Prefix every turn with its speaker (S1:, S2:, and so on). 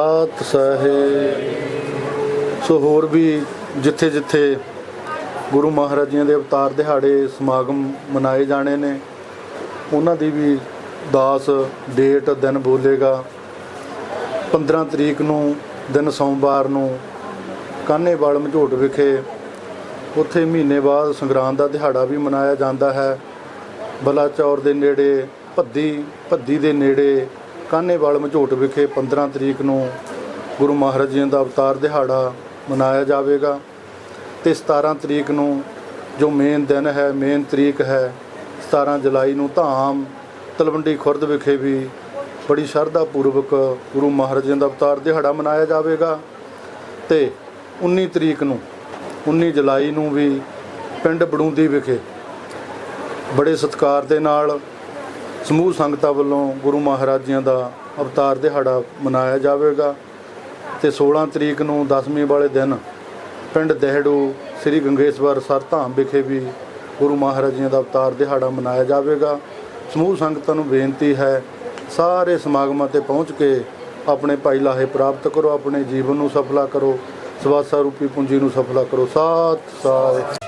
S1: ਆਤ ਸਹੇ ਸੋ ਹੋਰ ਵੀ ਜਿੱਥੇ ਜਿੱਥੇ ਗੁਰੂ ਮਹਾਰਾਜ ਜੀਆਂ ਦੇ ਅਵਤਾਰ ਦਿਹਾੜੇ, ਸਮਾਗਮ ਮਨਾਏ ਜਾਣੇ ਨੇ, ਉਹਨਾਂ ਦੀ ਵੀ ਦਾਸ ਡੇਟ ਦਿਨ ਬੋਲੇਗਾ। 15 ਤਰੀਕ ਨੂੰ ਦਿਨ ਸੋਮਵਾਰ ਨੂੰ ਕਾਨੇਵਾਲ ਮਝੋਟ ਵਿਖੇ ਉੱਥੇ ਮਹੀਨੇ ਬਾਅਦ ਸੰਗਰਾਂਦ ਦਾ ਦਿਹਾੜਾ ਵੀ ਮਨਾਇਆ ਜਾਂਦਾ ਹੈ। ਬਲਾਚੌਰ ਦੇ ਨੇੜੇ, ਭੱਦੀ ਭੱਦੀ ਦੇ ਨੇੜੇ ਕਾਨੇਵਾਲ ਮਝੋਟ ਵਿਖੇ 15 ਤਰੀਕ ਨੂੰ ਗੁਰੂ ਮਹਾਰਾਜ ਜੀ ਦਾ ਅਵਤਾਰ ਦਿਹਾੜਾ ਮਨਾਇਆ ਜਾਵੇਗਾ ਤੇ 17 ਤਰੀਕ ਨੂੰ ਜੋ ਮੇਨ ਦਿਨ ਹੈ, ਮੇਨ ਤਰੀਕ ਹੈ 17 ਜੁਲਾਈ ਨੂੰ ਧਾਮ ਤਲਵੰਡੀ ਖੁਰਦ ਵਿਖੇ ਵੀ ਬੜੀ ਸ਼ਰਧਾ ਪੂਰਵਕ ਗੁਰੂ ਮਹਾਰਾਜ ਜੀ ਦਾ ਅਵਤਾਰ ਦਿਹਾੜਾ ਮਨਾਇਆ ਜਾਵੇਗਾ ਤੇ 19 ਤਰੀਕ ਨੂੰ 19 ਜੁਲਾਈ ਨੂੰ ਵੀ ਪਿੰਡ ਬੜੂੰਦੀ ਵਿਖੇ ਬੜੇ ਸਤਿਕਾਰ ਦੇ ਨਾਲ ਸਮੂਹ ਸੰਗਤਾਂ ਵੱਲੋਂ ਗੁਰੂ ਮਹਾਰਾਜ ਜੀਆਂ ਦਾ ਅਵਤਾਰ ਦਿਹਾੜਾ ਮਨਾਇਆ ਜਾਵੇਗਾ ਤੇ 16 ਤਰੀਕ ਨੂੰ 10ਵੀਂ ਵਾਲੇ ਦਿਨ ਪਿੰਡ ਦਹਿੜੂ ਸ੍ਰੀ ਗੰਗੇਸ਼ਵਰ ਸਰ ਧਾਮ ਵਿਖੇ ਵੀ ਗੁਰੂ ਮਹਾਰਾਜ ਜੀਆਂ ਦਾ ਅਵਤਾਰ ਦਿਹਾੜਾ ਮਨਾਇਆ ਜਾਵੇਗਾ। ਸਮੂਹ ਸੰਗਤਾਂ ਨੂੰ ਬੇਨਤੀ ਹੈ, ਸਾਰੇ ਸਮਾਗਮਾਂ ਤੇ ਪਹੁੰਚ ਕੇ ਆਪਣੇ ਭਾਈ ਲਾਹੇ ਪ੍ਰਾਪਤ ਕਰੋ, ਆਪਣੇ ਜੀਵਨ ਨੂੰ ਸਫਲਾ ਕਰੋ ਸਵਾਸਾ ਰੂਪੀ ਪੂੰਜੀ ਨੂੰ ਸਫਲਾ ਕਰੋ। ਸਾਥ ਸਾਥ